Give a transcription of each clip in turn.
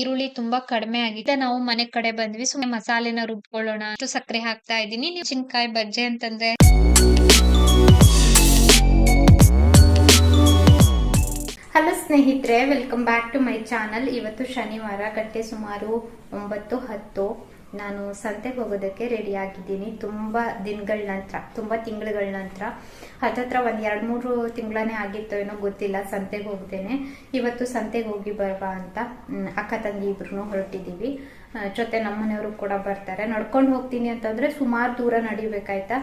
ಈರುಳ್ಳಿ ತುಂಬಾ ಕಡಿಮೆ ಆಗಿದೆ ನಾವು ಮನೆ ಕಡೆ ಬಂದ್ವಿ. ಸುಮ್ಮನೆ ಮಸಾಲೆನ ರುಬ್ಕೊಳ್ಳೋಣ. ಅಷ್ಟು ಸಕ್ಕರೆ ಹಾಕ್ತಾ ಇದ್ದೀನಿ. ಚಿನ್ಕಾಯಿ, ಬಜ್ಜೆ ಅಂತಂದ್ರೆ? ಹಲೋ ಸ್ನೇಹಿತರೆ welcome back to my channel ಇವತ್ತು ಶನಿವಾರ ಗಟ್ಟೆ ಸುಮಾರು ಒಂಬತ್ತು ಹತ್ತು. ನಾನು ಸಂತೆಗೆ ಹೋಗೋದಕ್ಕೆ ರೆಡಿ ಆಗಿದ್ದೀನಿ. ತುಂಬ ದಿನಗಳ ನಂತರ, ತುಂಬ ತಿಂಗಳುಗಳ ನಂತರ. ಹತ್ತತ್ರ ಒಂದು ಎರಡು ಮೂರು ತಿಂಗಳೇ ಆಗಿತ್ತು ಏನೋ ಗೊತ್ತಿಲ್ಲ, ಸಂತೆಗೆ ಹೋಗ್ದೇನೆ ಇವತ್ತು ಸಂತೆಗೆ ಹೋಗಿ ಬರುವ ಅಂತ ಅಕ್ಕ ತಂಗಿ ಇಬ್ರು ಹೊರಟಿದ್ದೀವಿ ಜೊತೆ ನಮ್ಮನೆಯವರು ಕೂಡ ಬರ್ತಾರೆ. ನಡ್ಕೊಂಡು ಹೋಗ್ತೀನಿ ಅಂತಂದ್ರೆ ಸುಮಾರು ದೂರ ನಡಿಬೇಕಾಯ್ತಾ?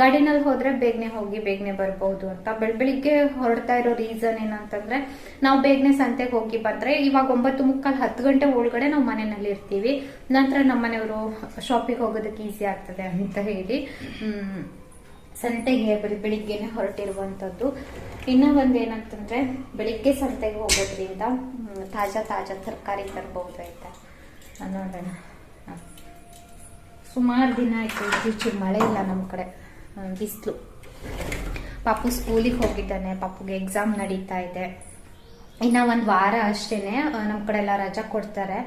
ಗಾಡಿನಲ್ಲಿ ಹೋದ್ರೆ ಬೇಗನೆ ಹೋಗಿ ಬೇಗನೆ ಬರ್ಬಹುದು ಅಂತ. ಬೆಳ್ ಬೆಳಿಗ್ಗೆ ಹೊರಡ್ತಾ ಇರೋ ರೀಸನ್ ಏನಂತಂದ್ರೆ, ನಾವು ಬೇಗನೆ ಸಂತೆಗೆ ಹೋಗಿ ಬಂದ್ರೆ ಇವಾಗ ಒಂಬತ್ತು ಮುಕ್ಕಾಲ್ ಹತ್ತು ಗಂಟೆ ಒಳಗಡೆ ನಾವು ಮನೆಯಲ್ಲಿ ಇರ್ತೀವಿ. ನಂತರ ನಮ್ಮನೆಯವರು ಶಾಪಿಗೆ ಹೋಗೋದಕ್ಕೆ ಈಸಿ ಆಗ್ತದೆ ಅಂತ ಹೇಳಿ ಸಂತೆಗೆ ಬರೀ ಬೆಳಿಗ್ಗೆನೆ ಹೊರಟಿರುವಂಥದ್ದು ಇನ್ನೂ ಒಂದು ಏನಂತಂದ್ರೆ, ಬೆಳಿಗ್ಗೆ ಸಂತೆಗೆ ಹೋಗೋದ್ರಿಂದ ತಾಜಾ ತಾಜಾ ತರಕಾರಿ ತರಬಹುದು ಆಯ್ತಾ ನೋಡೋಣ ಸುಮಾರು ದಿನ ಆಯ್ತು ಇತ್ತೀಚೆಗೆ ಮಳೆ ಇಲ್ಲ ನಮ್ಮ ಕಡೆ. ಬಿಸಿಲು. ಪಾಪು ಸ್ಕೂಲಿಗೆ ಹೋಗಿದ್ದಾನೆ, ಪಾಪುಗೆ ಎಕ್ಸಾಮ್ ನಡೀತಾ ಇದೆ. ಇನ್ನ ಒಂದು ವಾರ ಅಷ್ಟೇನೆ ನಮ್ಮ ಕಡೆ ಎಲ್ಲ ರಜಾ ಕೊಡ್ತಾರೆ.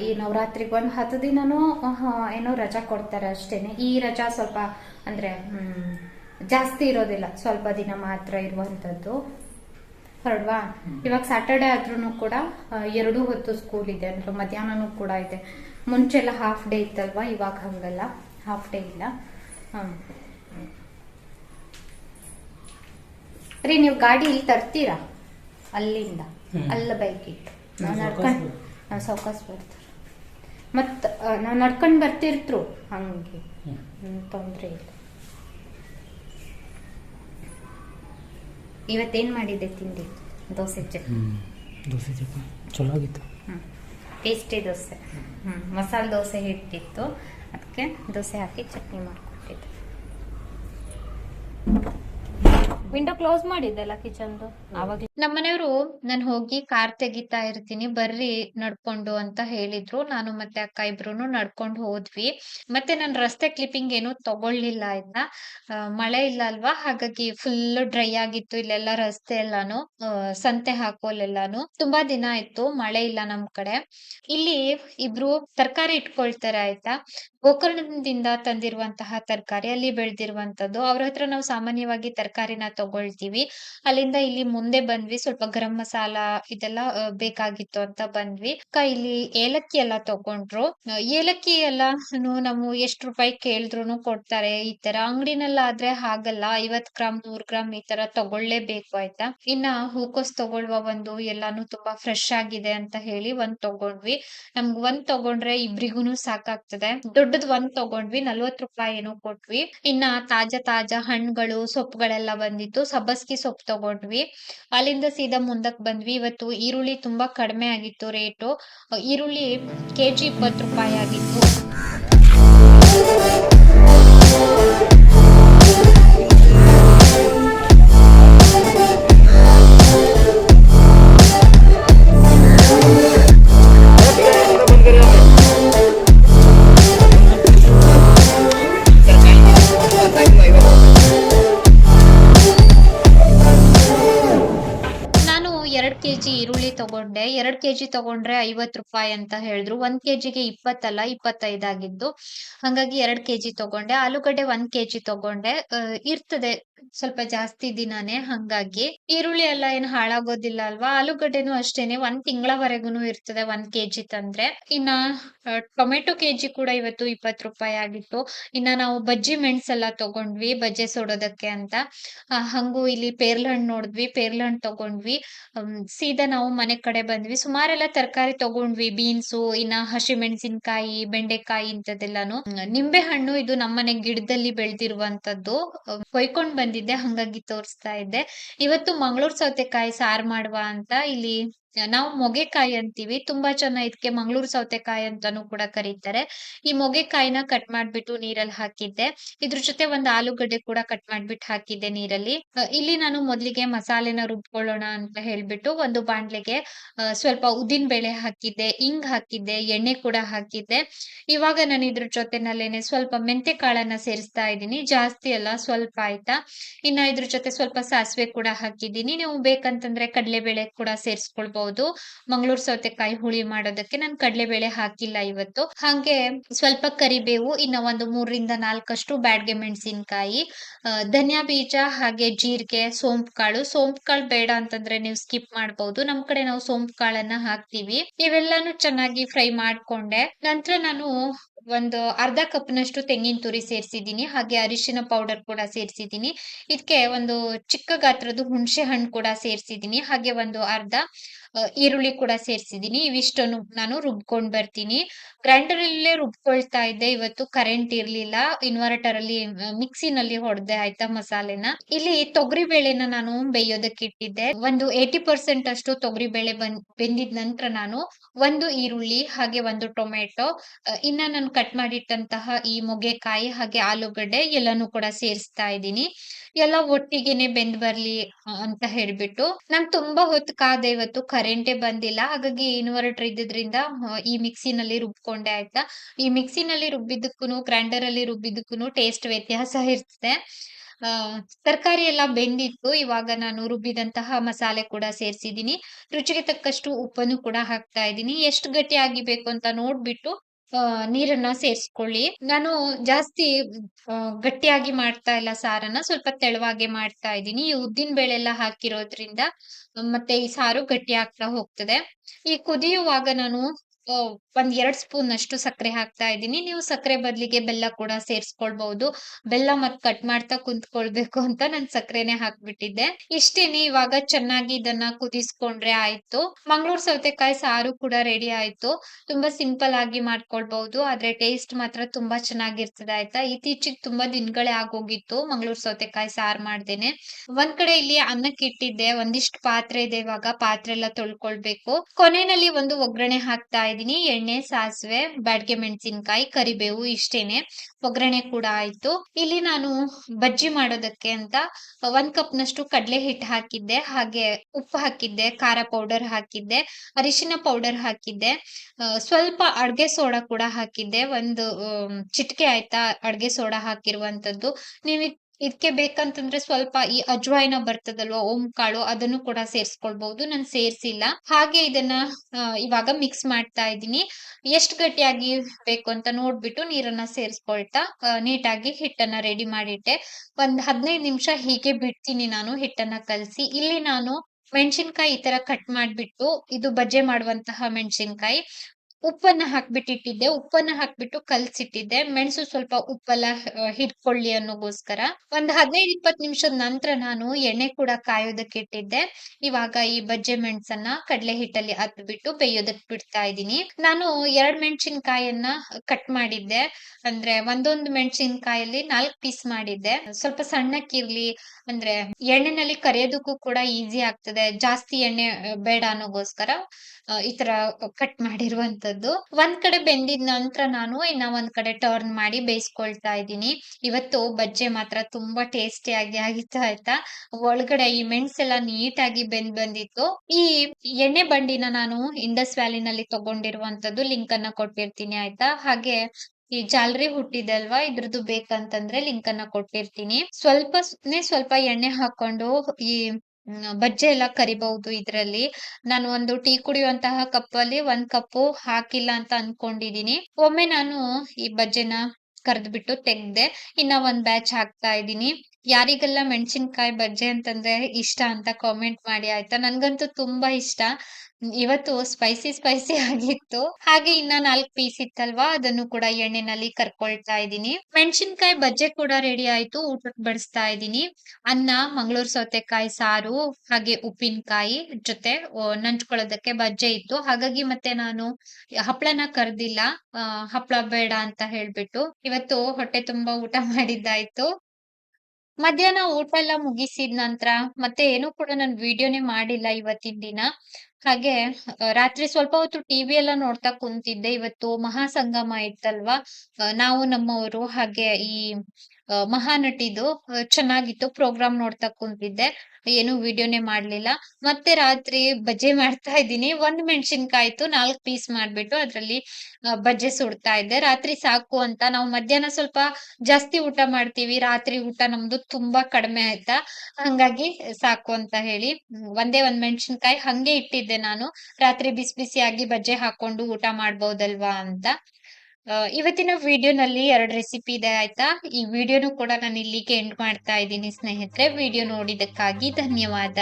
ಈ ನವರಾತ್ರಿಗೆ ಒಂದು ಹತ್ತು ದಿನನೂ ಏನೋ ರಜಾ ಕೊಡ್ತಾರೆ ಅಷ್ಟೇನೆ. ಈ ರಜಾ ಸ್ವಲ್ಪ, ಅಂದ್ರೆ ಜಾಸ್ತಿ ಇರೋದಿಲ್ಲ. ಸ್ವಲ್ಪ ದಿನ ಮಾತ್ರ ಇರುವಂಥದ್ದು ಹೊರಡ್ವಾ? ಇವಾಗ ಸ್ಯಾಟರ್ಡೆ ಆದ್ರೂ ಕೂಡ ಎರಡು ಹೊತ್ತು ಸ್ಕೂಲ್ ಇದೆ ಅಂದ್ರೆ ಮಧ್ಯಾಹ್ನನೂ ಕೂಡ ಇದೆ. ಮುಂಚೆ ಎಲ್ಲ ಹಾಫ್ ಡೇ ಇತ್ತಲ್ವಾ? ಇವಾಗ ಹಂಗಲ್ಲ. ಹಾಫ್ ಡೇ ಇಲ್ಲ. ರೀ ನೀವು ಗಾಡಿ ಇಲ್ಲಿ ತರ್ತೀರಾ? ಅಲ್ಲಿಂದ. ಅಲ್ಲ ಬೈಕ್ ಇಟ್ಟು ನಾವು ನಡ್ಕೊಂಡು ಸೌಕಾಸ್ ಬರ್ತಾರೆ ಮತ್ತು ನಾವು ನಡ್ಕೊಂಡು ಬರ್ತಿರ್ತರು? ಹಂಗೆ. ತೊಂದರೆ ಇಲ್ಲ. ಇವತ್ತೇನು ಮಾಡಿದ್ದೆ ತಿಂಡಿ? ದೋಸೆ ಚಟ್ನಿ. ದೋಸೆ ಚಟ್ನಿ. ಚಲೋ ಆಗಿತ್ತು ಟೇಸ್ಟಿ ದೋಸೆ. ಹ್ಞೂ ಮಸಾಲೆ ದೋಸೆ ಹಿಟ್ಟಿತ್ತು. ಅದಕ್ಕೆ ದೋಸೆ ಹಾಕಿ ಚಟ್ನಿ ಮಾಡಿಕೊಟ್ಟಿದ್ದೆ. ವಿಂಡೋ ಕ್ಲೋಸ್ ಮಾಡಿದ್ದೆಲ್ಲ ಕಿಚನ್ದು? ಆವಾಗ ನಮ್ಮನೆಯವರು ನಾನು ಹೋಗಿ ಕಾರ್ ತೆಗಿತಾ ಇರ್ತೀನಿ, ಬರ್ರಿ ನಡ್ಕೊಂಡು ಅಂತ ಹೇಳಿದ್ರು. ನಾನು ಮತ್ತೆ ಅಕ್ಕ ಇಬ್ರು ನಡ್ಕೊಂಡು ಹೋದ್ವಿ. ಮತ್ತೆ ನಾನು ರಸ್ತೆ ಕ್ಲಿಪ್ಪಿಂಗ್ ಏನು ತಗೊಳ್ಳಿಲ್ಲ ಇದನ್ನ ಮಳೆ ಇಲ್ಲ ಅಲ್ವಾ? ಹಾಗಾಗಿ ಫುಲ್ ಡ್ರೈ ಆಗಿತ್ತು ಇಲ್ಲೆಲ್ಲ ರಸ್ತೆ ಎಲ್ಲಾನು. ಸಂತೆ ಹಾಕೋಲೆಲ್ಲಾನು ತುಂಬಾ ದಿನ ಆಯ್ತು, ಮಳೆ ಇಲ್ಲ ನಮ್ ಕಡೆ. ಇಲ್ಲಿ ಇಬ್ರು ತರಕಾರಿ ಇಟ್ಕೊಳ್ತಾರೆ, ಆಯ್ತಾ? ಗೋಕರ್ಣದಿಂದ ತಂದಿರುವಂತಹ ತರಕಾರಿ, ಅಲ್ಲಿ ಬೆಳೆದಿರುವಂತದ್ದು ಅವ್ರ ಹತ್ರ ನಾವು ಸಾಮಾನ್ಯವಾಗಿ ತರಕಾರಿನ ತಗೊಳ್ತೀವಿ. ಅಲ್ಲಿಂದ ಇಲ್ಲಿ ಮುಂದೆ ಬಂದ್ವಿ. ಸ್ವಲ್ಪ ಗರಂ ಮಸಾಲ ಇದೆಲ್ಲ ಬೇಕಾಗಿತ್ತು ಅಂತ ಬಂದ್ವಿ. ಅಕ್ಕ ಇಲ್ಲಿ ಏಲಕ್ಕಿ ಎಲ್ಲ ತಗೊಂಡ್ರು. ಏಲಕ್ಕಿ ಎಲ್ಲ ನಾವು ಎಷ್ಟು ರೂಪಾಯಿ ಕೇಳಿದ್ರು ಕೊಡ್ತಾರೆ. ಈ ತರ ಅಂಗಡಿನಲ್ಲಾದ್ರೆ ಹಾಗಲ್ಲ. ಐವತ್ ಗ್ರಾಮ್ ನೂರ್ ಗ್ರಾಮ್ ಈ ತರ ತಗೊಳ್ಳೇಬೇಕು ಆಯ್ತಾ? ಇನ್ನ ಹೂಕೋಸ್ ತಗೊಳ್ಳುವ ಒಂದು ಎಲ್ಲಾನು ತುಂಬಾ ಫ್ರೆಶ್ ಆಗಿದೆ ಅಂತ ಹೇಳಿ ಒಂದ್ ತಗೊಂಡ್ವಿ. ನಮ್ಗ್ ಒಂದ್ ತಗೊಂಡ್ರೆ ಇಬ್ರಿಗೂನು ಸಾಕಾಗ್ತದೆ. ದೊಡ್ಡದ್ ಒಂದ್ ತಗೊಂಡ್ವಿ ನಲ್ವತ್ ರೂಪಾಯಿ ಏನೋ ಕೊಟ್ವಿ. ಇನ್ನ ತಾಜಾ ತಾಜಾ ಹಣ್ಣುಗಳು, ಸೊಪ್ಪುಗಳೆಲ್ಲ ಬಂದಿತ್ತು. ಸಬ್ಬಸ್ಗಿ ಸೊಪ್ಪು ತಗೊಂಡ್ವಿ. ಅಲ್ಲಿಂದ ಸೀದಾ ಮುಂದಕ್ ಬಂದ್ವಿ. ಇವತ್ತು ಈರುಳ್ಳಿ ತುಂಬಾ ಕಡಿಮೆ ಆಗಿತ್ತು ರೇಟು. ಈರುಳ್ಳಿ ಕೆಜಿ ಇಪ್ಪತ್ತು ರೂಪಾಯಿ ಆಗಿತ್ತು. ಕೆಜಿ ಈರುಳ್ಳಿ ತಗೊಂಡೆ, ಎರಡ್ ಕೆಜಿ ತಗೊಂಡ್ರೆ ಐವತ್ ರೂಪಾಯಿ ಅಂತ ಹೇಳಿದ್ರು. ಒಂದ್ ಕೆಜಿಗೆ ಇಪ್ಪತ್ತಲ್ಲ, ಇಪ್ಪತ್ತೈದಾಗಿದ್ದು. ಹಂಗಾಗಿ ಎರಡ್ ಕೆಜಿ ತಗೊಂಡೆ. ಆಲೂಗಡ್ಡೆ ಒಂದ್ ಕೆಜಿ ತಗೊಂಡೆ. ಇರ್ತದೆ. ಸ್ವಲ್ಪ ಜಾಸ್ತಿ ದಿನಾನೇ ಹಂಗಾಗಿ ಈರುಳ್ಳಿ ಎಲ್ಲ ಏನ್ ಹಾಳಾಗೋದಿಲ್ಲ ಅಲ್ವಾ? ಆಲೂಗಡ್ಡೆನೂ ಅಷ್ಟೇನೆ ಒಂದ್ ತಿಂಗಳವರೆಗೂ ಇರ್ತದೆ ಒಂದ್ ಕೆಜಿ ತಂದ್ರೆ. ಇನ್ನ ಟೊಮೆಟೊ ಕೆಜಿ ಕೂಡ ಇವತ್ತು ಇಪ್ಪತ್ ರೂಪಾಯಿ ಆಗಿತ್ತು. ಇನ್ನ ನಾವು ಬಜ್ಜಿ ಮೆಣಸೆಲ್ಲ ತಗೊಂಡ್ವಿ, ಬಜ್ಜೆ ಸೋಡೋದಕ್ಕೆ ಅಂತ. ಹಂಗು ಇಲ್ಲಿ ಪೇರ್ಲ ಹಣ್ಣು ನೋಡಿದ್ವಿ ಪೇರ್ಲ ಹಣ್ಣು ತಗೊಂಡ್ವಿ ಸೀದಾ ನಾವು ಮನೆ ಕಡೆ ಬಂದ್ವಿ. ಸುಮಾರೆಲ್ಲ ತರಕಾರಿ ತಗೊಂಡ್ವಿ, ಬೀನ್ಸು, ಇನ್ನ ಹಸಿ ಮೆಣಸಿನ್ಕಾಯಿ ಬೆಂಡೆಕಾಯಿ ಇಂಥದ್ದೆಲ್ಲಾನು. ನಿಂಬೆ ಹಣ್ಣು ಇದು ನಮ್ಮನೆ ಗಿಡದಲ್ಲಿ ಬೆಳೆದಿರುವಂತದ್ದು. ಕೊಯ್ಕೊಂಡ್ ಬಂದಿದ್ದೆ ಹಂಗಾಗಿ ತೋರಿಸ್ತಾ ಇದ್ದೆ. ಇವತ್ತು ಮಂಗಳೂರು ಸೌತೆಕಾಯಿ ಸಾರ್ ಮಾಡುವ ಅಂತ ಇಲ್ಲಿ ನಾವು ಮೊಗೆಕಾಯಿ ಅಂತೀವಿ. ತುಂಬಾ ಚೆನ್ನ ಇದಕ್ಕೆ ಮಂಗಳೂರು ಸೌತೆಕಾಯಿ ಅಂತಾನೂ ಕೂಡ ಕರೀತಾರೆ. ಈ ಮೊಗೆಕಾಯಿನ ಕಟ್ ಮಾಡ್ಬಿಟ್ಟು ನೀರಲ್ಲಿ ಹಾಕಿದ್ದೆ. ಇದ್ರ ಜೊತೆ ಒಂದು ಆಲೂಗಡ್ಡೆ ಕೂಡ ಕಟ್ ಮಾಡ್ಬಿಟ್ಟು ಹಾಕಿದ್ದೆ ನೀರಲ್ಲಿ. ಇಲ್ಲಿ ನಾನು ಮೊದ್ಲಿಗೆ ಮಸಾಲೆನ ರುಬ್ಕೊಳ್ಳೋಣ ಅಂತ ಹೇಳ್ಬಿಟ್ಟು ಒಂದು ಬಾಂಡ್ಲೆಗೆ ಸ್ವಲ್ಪ ಉದ್ದಿನ ಬೇಳೆ ಹಾಕಿದ್ದೆ, ಇಂಗ್ ಹಾಕಿದ್ದೆ, ಎಣ್ಣೆ ಕೂಡ ಹಾಕಿದ್ದೆ. ಇವಾಗ ನಾನು ಇದ್ರ ಜೊತೆನಲ್ಲೇನೆ ಸ್ವಲ್ಪ ಮೆಂತೆ ಕಾಳನ್ನ ಸೇರಿಸ್ತಾ ಇದ್ದೀನಿ. ಜಾಸ್ತಿ ಅಲ್ಲ, ಸ್ವಲ್ಪ ಆಯ್ತಾ. ಇನ್ನ ಇದ್ರ ಜೊತೆ ಸ್ವಲ್ಪ ಸಾಸಿವೆ ಕೂಡ ಹಾಕಿದ್ದೀನಿ. ನೀವು ಬೇಕಂತಂದ್ರೆ ಕಡಲೆಬೇಳೆ ಕೂಡ ಸೇರಿಸ್ಕೊಳ್ಬಹುದು ಮಾಡ್ಕೊಳ್ಬಹುದು ಮಂಗಳೂರು ಸೌತೆಕಾಯಿ ಹುಳಿ ಮಾಡೋದಕ್ಕೆ ನಾನು ಕಡಲೆಬೇಳೆ ಹಾಕಿಲ್ಲ ಇವತ್ತು. ಹಾಗೆ ಸ್ವಲ್ಪ ಕರಿಬೇವು, ಇನ್ನ ಒಂದು ಮೂರರಿಂದ ನಾಲ್ಕಷ್ಟು ಬ್ಯಾಡ್ಗೆ ಮೆಣಸಿನಕಾಯಿ ಧನಿಯಾ ಬೀಜ ಹಾಗೆ ಜೀರಿಗೆ ಸೋಂಪು ಕಾಳು ಸೋಂಪು ಕಾಳು ಬೇಡ ಅಂತಂದ್ರೆ ನೀವು ಸ್ಕಿಪ್ ಮಾಡಬಹುದು ನಮ್ ಕಡೆ ನಾವು ಸೋಂಪು ಕಾಳನ್ನ ಹಾಕ್ತಿವಿ. ಇವೆಲ್ಲಾನು ಚೆನ್ನಾಗಿ ಫ್ರೈ ಮಾಡ್ಕೊಂಡೆ. ನಂತರ ನಾನು ಒಂದು ಅರ್ಧ ಕಪ್ನಷ್ಟು ತೆಂಗಿನ ತುರಿ ಸೇರಿಸಿದೀನಿ ಹಾಗೆ ಅರಿಶಿನ ಪೌಡರ್ ಕೂಡ ಸೇರಿಸಿದೀನಿ ಇದಕ್ಕೆ ಒಂದು ಚಿಕ್ಕ ಗಾತ್ರದ ಹುಣಸೆ ಹಣ್ಣು ಕೂಡ ಸೇರಿಸಿದೀನಿ ಹಾಗೆ ಒಂದು ಅರ್ಧ. ಈರುಳ್ಳಿ ಕೂಡ ಸೇರಿಸಿದೀನಿ ಇವಿಷ್ಟನ್ನು ನಾನು ರುಬ್ಕೊಂಡ್ ಬರ್ತೀನಿ. ಗ್ರೈಂಡರ್ ಅಲ್ಲೇ ರುಬ್ಕೊಳ್ತಾ ಇದ್ದೆ. ಇವತ್ತು ಕರೆಂಟ್ ಇರ್ಲಿಲ್ಲ. ಇನ್ವರ್ಟರ್ ಅಲ್ಲಿ ಮಿಕ್ಸಿನಲ್ಲಿ ಹೊಡೆದೆ ಆಯ್ತಾ ಮಸಾಲೆನ. ಇಲ್ಲಿ ತೊಗರಿ ಬೇಳೆನ ನಾನು ಬೇಯೋದಕ್ಕೆ ಇಟ್ಟಿದ್ದೆ ಒಂದು ಏಟಿ ಪರ್ಸೆಂಟ್ ಅಷ್ಟು ತೊಗರಿ ಬೇಳೆ ಬಂದ್, ಬೆಂದಿದ ನಂತರ ನಾನು ಒಂದು ಈರುಳ್ಳಿ, ಹಾಗೆ ಒಂದು ಟೊಮೆಟೊ ಇನ್ನ ನಾನು ಕಟ್ ಮಾಡಿಟ್ಟಂತಹ ಈ ಮೊಗೆಕಾಯಿ, ಹಾಗೆ ಆಲೂಗಡ್ಡೆ ಎಲ್ಲಾನು ಕೂಡ ಸೇರಿಸ್ತಾ ಇದ್ದೀನಿ. ಎಲ್ಲ ಒಟ್ಟಿಗೆನೆ ಬೆಂದ್ ಬರ್ಲಿ ಅಂತ ಹೇಳ್ಬಿಟ್ಟು. ನಾನು ತುಂಬಾ ಹೊತ್ತು ಕಾದೆ ಇವತ್ತು ಕರೆಂಟೇ ಬಂದಿಲ್ಲ. ಹಾಗಾಗಿ ಇನ್ವರ್ಟರ್ ಇದ್ದಿದ್ರಿಂದ ಈ ಮಿಕ್ಸಿನಲ್ಲಿ ರುಬ್ಕೊಂಡೆ ಆಯ್ತಾ. ಈ ಮಿಕ್ಸಿನಲ್ಲಿ ರುಬ್ಬಿದ್ದಕ್ಕೂ ಗ್ರೈಂಡರ್ ಅಲ್ಲಿ ರುಬ್ಬಿದ್ದಕ್ಕೂ ಟೇಸ್ಟ್ ವ್ಯತ್ಯಾಸ ಇರ್ತದೆ. ತರಕಾರಿ ಎಲ್ಲ ಬೆಂದಿತ್ತು. ಇವಾಗ ನಾನು ರುಬ್ಬಿದಂತಹ ಮಸಾಲೆ ಕೂಡ ಸೇರ್ಸಿದೀನಿ ರುಚಿಗೆ ತಕ್ಕಷ್ಟು ಉಪ್ಪನ್ನು ಕೂಡ ಹಾಕ್ತಾ ಇದ್ದೀನಿ. ಎಷ್ಟು ಗಟ್ಟಿ ಆಗಿಬೇಕು ಅಂತ ನೋಡ್ಬಿಟ್ಟು ನೀರನ್ನ ಸೇರ್ಸ್ಕೊಳ್ಳಿ. ನಾನು ಜಾಸ್ತಿ ಗಟ್ಟಿಯಾಗಿ ಮಾಡ್ತಾ ಇಲ್ಲ ಸಾರನ್ನ. ಸ್ವಲ್ಪ ತೆಳುವಾಗೆ ಮಾಡ್ತಾ ಇದ್ದೀನಿ. ಈ ಉದ್ದಿನ ಬೇಳೆ ಎಲ್ಲ ಹಾಕಿರೋದ್ರಿಂದ ಮತ್ತೆ ಈ ಸಾರು ಗಟ್ಟಿ ಆಗ್ತಾ ಹೋಗ್ತದೆ. ಈ ಕುದಿಯುವಾಗ ನಾನು ಒಂದ್ ಎರಡ್ ಸ್ಪೂನ್ ಅಷ್ಟು ಸಕ್ಕರೆ ಹಾಕ್ತಾ ಇದ್ದೀನಿ. ನೀವು ಸಕ್ಕರೆ ಬದ್ಲಿಗೆ ಬೆಲ್ಲ ಕೂಡ ಸೇರ್ಸ್ಕೊಳ್ಬಹುದು ಬೆಲ್ಲ ಮತ್ ಕಟ್ ಮಾಡ್ತಾ ಕುಂತ್ಕೊಳ್ಬೇಕು ಅಂತ ನಾನು ಸಕ್ಕರೆನೆ ಹಾಕ್ಬಿಟ್ಟಿದ್ದೆ. ಇಷ್ಟೇನಿ, ಇವಾಗ ಚೆನ್ನಾಗಿ ಇದನ್ನ ಕುದಿಸ್ಕೊಂಡ್ರೆ ಆಯ್ತು. ಮಂಗಳೂರು ಸೌತೆಕಾಯಿ ಸಾರು ಕೂಡ ರೆಡಿ ಆಯ್ತು. ತುಂಬಾ ಸಿಂಪಲ್ ಆಗಿ ಮಾಡ್ಕೊಳ್ಬಹುದು ಆದ್ರೆ ಟೇಸ್ಟ್ ಮಾತ್ರ ತುಂಬಾ ಚೆನ್ನಾಗಿರ್ತದೆ ಆಯ್ತಾ ಇತ್ತೀಚಿಗೆ ತುಂಬಾ ದಿನಗಳೇ ಆಗೋಗಿತ್ತು ಮಂಗಳೂರು ಸೌತೆಕಾಯಿ ಸಾರು ಮಾಡ್ದೇನೆ. ಒಂದ್ ಕಡೆ ಇಲ್ಲಿ ಅನ್ನಕ್ಕೆ ಇಟ್ಟಿದ್ದೆ. ಒಂದಿಷ್ಟು ಪಾತ್ರೆ ಇದೆ ಇವಾಗ. ಪಾತ್ರೆ ಎಲ್ಲ ತೊಳ್ಕೊಳ್ಬೇಕು. ಕೊನೆಯಲ್ಲಿ ಒಂದು ಒಗ್ಗರಣೆ ಹಾಕ್ತಾ ಇದೀನಿ ಎಣ್ಣೆ, ಸಾಸಿವೆ ಬ್ಯಾಡ್ಗೆ ಮೆಣಸಿನ್ಕಾಯಿ, ಕರಿಬೇವು ಇಷ್ಟೇನೆ. ಒಗ್ಗರಣೆ ಕೂಡ ಆಯ್ತು. ಇಲ್ಲಿ ನಾನು ಬಜ್ಜಿ ಮಾಡೋದಕ್ಕೆ ಅಂತ ಒಂದ್ ಕಪ್ ನಷ್ಟು ಕಡಲೆ ಹಿಟ್ಟು ಹಾಕಿದ್ದೆ. ಹಾಗೆ ಉಪ್ಪು ಹಾಕಿದ್ದೆ, ಖಾರ ಪೌಡರ್ ಹಾಕಿದ್ದೆ, ಅರಿಶಿನ ಪೌಡರ್ ಹಾಕಿದ್ದೆ ಸ್ವಲ್ಪ ಅಡ್ಗೆ ಸೋಡಾ ಕೂಡ ಹಾಕಿದ್ದೆ. ಒಂದು ಚಿಟಿಕೆ ಆಯ್ತಾ ಅಡ್ಗೆ ಸೋಡಾ ಹಾಕಿರುವಂತದ್ದು. ನೀವು ಇದಕ್ಕೆ ಬೇಕಂತಂದ್ರೆ ಸ್ವಲ್ಪ ಈ ಅಜ್ವಾಯಿನ ಬರ್ತದಲ್ವಾ, ಓಂ ಕಾಳು ಅದನ್ನು ಕೂಡ ಸೇರಿಸ್ಕೊಳ್ಬಹುದು ನಾನು ಸೇರ್ಸಿಲ್ಲ. ಹಾಗೆ ಇದನ್ನ ಇವಾಗ ಮಿಕ್ಸ್ ಮಾಡ್ತಾ ಇದ್ದೀನಿ. ಎಷ್ಟು ಗಟ್ಟಿಯಾಗಿ ಬೇಕು ಅಂತ ನೋಡ್ಬಿಟ್ಟು ನೀರನ್ನ ಸೇರಿಸ್ಕೊಳ್ತಾ ನೀಟಾಗಿ ಹಿಟ್ಟನ್ನ ರೆಡಿ ಮಾಡಿಟ್ಟೆ. ಒಂದ್ ಹದಿನೈದು ನಿಮಿಷ ಹೀಗೆ ಬಿಡ್ತೀನಿ ನಾನು ಹಿಟ್ಟನ್ನ ಕಲಸಿ. ಇಲ್ಲಿ ನಾನು ಮೆಣಸಿನ್ಕಾಯಿ ಈ ತರ ಕಟ್ ಮಾಡ್ಬಿಟ್ಟು ಇದು ಬಜ್ಜೆ ಮಾಡುವಂತಹ ಮೆಣಸಿನ್ಕಾಯಿ. ಉಪ್ಪನ್ನ ಹಾಕ್ಬಿಟ್ಟಿಟ್ಟಿದ್ದೆ, ಉಪ್ಪನ್ನ ಹಾಕ್ಬಿಟ್ಟು ಕಲ್ಸಿಟ್ಟಿದ್ದೆ. ಮೆಣಸು ಸ್ವಲ್ಪ ಉಪ್ಪೆಲ್ಲ ಹಿಡ್ಕೊಳ್ಳಿ ಅನ್ನೋಗೋಸ್ಕರ. ಒಂದ್ ಹದಿನೈದು ಇಪ್ಪತ್ ನಿಮಿಷದ ನಂತರ ನಾನು ಎಣ್ಣೆ ಕೂಡ ಕಾಯೋದಕ್ಕೆ ಇಟ್ಟಿದ್ದೆ. ಇವಾಗ ಈ ಬಜ್ಜೆ ಮೆಣಸನ್ನ ಕಡಲೆ ಹಿಟ್ಟಲ್ಲಿ ಅದ್ಬಿಟ್ಟು ಬೇಯೋದಕ್ ಬಿಡ್ತಾ ಇದ್ದೀನಿ. ನಾನು ಎರಡ್ ಮೆಣಸಿನ್ಕಾಯನ್ನ ಕಟ್ ಮಾಡಿದ್ದೆ. ಅಂದ್ರೆ ಒಂದೊಂದು ಮೆಣಸಿನ್ಕಾಯಲ್ಲಿ ನಾಲ್ಕ್ ಪೀಸ್ ಮಾಡಿದ್ದೆ. ಸ್ವಲ್ಪ ಸಣ್ಣಕ್ಕಿರ್ಲಿ, ಅಂದ್ರೆ ಎಣ್ಣೆನಲ್ಲಿ ಕರಿಯೋದಕ್ಕೂ ಕೂಡ ಈಸಿ ಆಗ್ತದೆ. ಜಾಸ್ತಿ ಎಣ್ಣೆ ಬೇಡ ಅನ್ನೋಗೋಸ್ಕರ ಈ ತರ ಕಟ್ ಮಾಡಿರುವಂತದ್ದು ಒಂದ್ ಕಡೆ ಬೆಂದಿದ ನಂತರ ನಾನು ಇನ್ನ ಒಂದ್ ಕಡೆ ಟರ್ನ್ ಮಾಡಿ ಬೇಯಿಸ್ಕೊಳ್ತಾ ಇದ್ದೀನಿ. ಇವತ್ತು ಬಜ್ಜೆ ಮಾತ್ರ ತುಂಬಾ ಟೇಸ್ಟಿಯಾಗಿ ಆಗಿತ್ತು ಆಯ್ತಾ? ಒಳಗಡೆ ಈ ಮೆಣಸೆಲ್ಲ ನೀಟಾಗಿ ಬೆಂದ್ ಬಂದಿತ್ತು. ಈ ಎಣ್ಣೆ ಬಂಡಿನ ನಾನು ಇಂಡಸ್ ವ್ಯಾಲಿನಲ್ಲಿ ತಗೊಂಡಿರುವಂತದ್ದು ಲಿಂಕ್ ಅನ್ನ ಕೊಟ್ಟಿರ್ತೀನಿ ಆಯ್ತಾ? ಹಾಗೆ ಈ ಜಾಲರಿ ಹುಟ್ಟಿದಲ್ವಾ? ಇದ್ರದ್ದು ಬೇಕಂತಂದ್ರೆ ಲಿಂಕ್ ಅನ್ನ ಕೊಟ್ಟಿರ್ತೀನಿ. ಸ್ವಲ್ಪ ಸ್ವಲ್ಪ ಎಣ್ಣೆ ಹಾಕೊಂಡು ಈ ಬಜ್ಜೆ ಎಲ್ಲ ಕರಿಬಹುದು ಇದ್ರಲ್ಲಿ. ನಾನು ಒಂದು ಟೀ ಕುಡಿಯುವಂತಹ ಕಪ್ ಅಲ್ಲಿ ಒಂದ್ ಕಪ್ಪು ಹಾಕಿಲ್ಲ ಅಂತ ಅನ್ಕೊಂಡಿದೀನಿ. ಒಮ್ಮೆ ನಾನು ಈ ಬಜ್ಜೆನ ಕರ್ದ್ಬಿಟ್ಟು ತೆಗ್ದೆ ಇನ್ನ ಒಂದ್ ಬ್ಯಾಚ್ ಹಾಕ್ತಾ ಇದೀನಿ. ಯಾರಿಗೆಲ್ಲ ಮೆಣಸಿನ್ಕಾಯಿ ಬಜ್ಜೆ ಅಂತಂದ್ರೆ ಇಷ್ಟ ಅಂತ ಕಾಮೆಂಟ್ ಮಾಡಿ ಆಯ್ತಾ? ನನ್ಗಂತೂ ತುಂಬಾ ಇಷ್ಟ. ಇವತ್ತು ಸ್ಪೈಸಿ ಸ್ಪೈಸಿ ಆಗಿತ್ತು. ಹಾಗೆ ಇನ್ನ ನಾಲ್ಕು ಪೀಸ್ ಇತ್ತಲ್ವಾ? ಅದನ್ನು ಕೂಡ ಎಣ್ಣೆನಲ್ಲಿ ಕರ್ಕೊಳ್ತಾ ಇದ್ದೀನಿ. ಮೆಣಸಿನ್ಕಾಯಿ ಬಜ್ಜೆ ಕೂಡ ರೆಡಿ ಆಯ್ತು. ಊಟಕ್ಕೆ ಬಡಿಸ್ತಾ ಇದೀನಿ ಅನ್ನ, ಮಂಗಳೂರು ಸೌತೆಕಾಯಿ ಸಾರು, ಹಾಗೆ ಉಪ್ಪಿನಕಾಯಿ ಜೊತೆ ನಂಚ್ಕೊಳ್ಳೋದಕ್ಕೆ ಬಜ್ಜೆ ಇತ್ತು. ಹಾಗಾಗಿ ಮತ್ತೆ ನಾನು ಹಪ್ಳನ ಕರ್ದಿಲ್ಲ. ಹಪ್ಪಳ ಬೇಡ ಅಂತ ಹೇಳ್ಬಿಟ್ಟು ಇವತ್ತು ಹೊಟ್ಟೆ ತುಂಬಾ ಊಟ ಮಾಡಿದ್ದಾಯ್ತು. ಮಧ್ಯಾಹ್ನ ಊಟ ಎಲ್ಲ ಮುಗಿಸಿದ ನಂತರ ಮತ್ತೆ ಏನು ಕೂಡ ನಾನು ವಿಡಿಯೋನೇ ಮಾಡಿಲ್ಲ ಇವತ್ತಿನ ದಿನ. ಹಾಗೆ ರಾತ್ರಿ ಸ್ವಲ್ಪ ಹೊತ್ತು ಟಿವಿ ಎಲ್ಲ ನೋಡ್ತಾ ಕುಂತಿದ್ದೆ. ಇವತ್ತು ಮಹಾಸಂಗಮ ಇತ್ತಲ್ವಾ? ನಾವು ನಮ್ಮವರು ಹಾಗೆ ಈ ಮಹಾನಟಿದು ಚೆನ್ನಾಗಿತ್ತು ಪ್ರೋಗ್ರಾಮ್ ನೋಡ್ತಾ ಕುಂತಿದ್ದೆ. ಏನು ವಿಡಿಯೋನೇ ಮಾಡ್ಲಿಲ್ಲ. ಮತ್ತೆ ರಾತ್ರಿ ಬಜ್ಜೆ ಮಾಡ್ತಾ ಇದ್ದೀನಿ. ಒಂದ್ ಮೆಣಸಿನ್ಕಾಯ್ತು, ನಾಲ್ಕ್ ಪೀಸ್ ಮಾಡ್ಬಿಟ್ಟು ಅದ್ರಲ್ಲಿ ಬಜ್ಜೆ ಸುಡ್ತಾ ಇದ್ದೆ. ರಾತ್ರಿ ಸಾಕು ಅಂತ. ನಾವು ಮಧ್ಯಾಹ್ನ ಸ್ವಲ್ಪ ಜಾಸ್ತಿ ಊಟ ಮಾಡ್ತೀವಿ. ರಾತ್ರಿ ಊಟ ನಮ್ದು ತುಂಬಾ ಕಡಿಮೆ ಆಯ್ತಾ. ಹಂಗಾಗಿ ಸಾಕು ಅಂತ ಹೇಳಿ ಒಂದೇ ಒಂದ್ ಮೆಣಸಿನ್ಕಾಯಿ ಹಂಗೆ ಇಟ್ಟಿದ್ದೆ ನಾನು. ರಾತ್ರಿ ಬಿಸಿ ಬಿಸಿಯಾಗಿ ಬಜ್ಜೆ ಹಾಕೊಂಡು ಊಟ ಮಾಡ್ಬೋದಲ್ವಾ ಅಂತ. ಇವತ್ತಿನ ವಿಡಿಯೋನಲ್ಲಿ ಎರಡು ರೆಸಿಪಿ ಇದೆ ಆಯ್ತಾ? ಈ ವಿಡಿಯೋನು ಕೂಡ ನಾನು ಇಲ್ಲಿಗೆ ಎಂಡ್ ಮಾಡ್ತಾ ಇದ್ದೀನಿ ಸ್ನೇಹಿತರೆ. ವಿಡಿಯೋ ನೋಡಿದಕ್ಕಾಗಿ ಧನ್ಯವಾದ.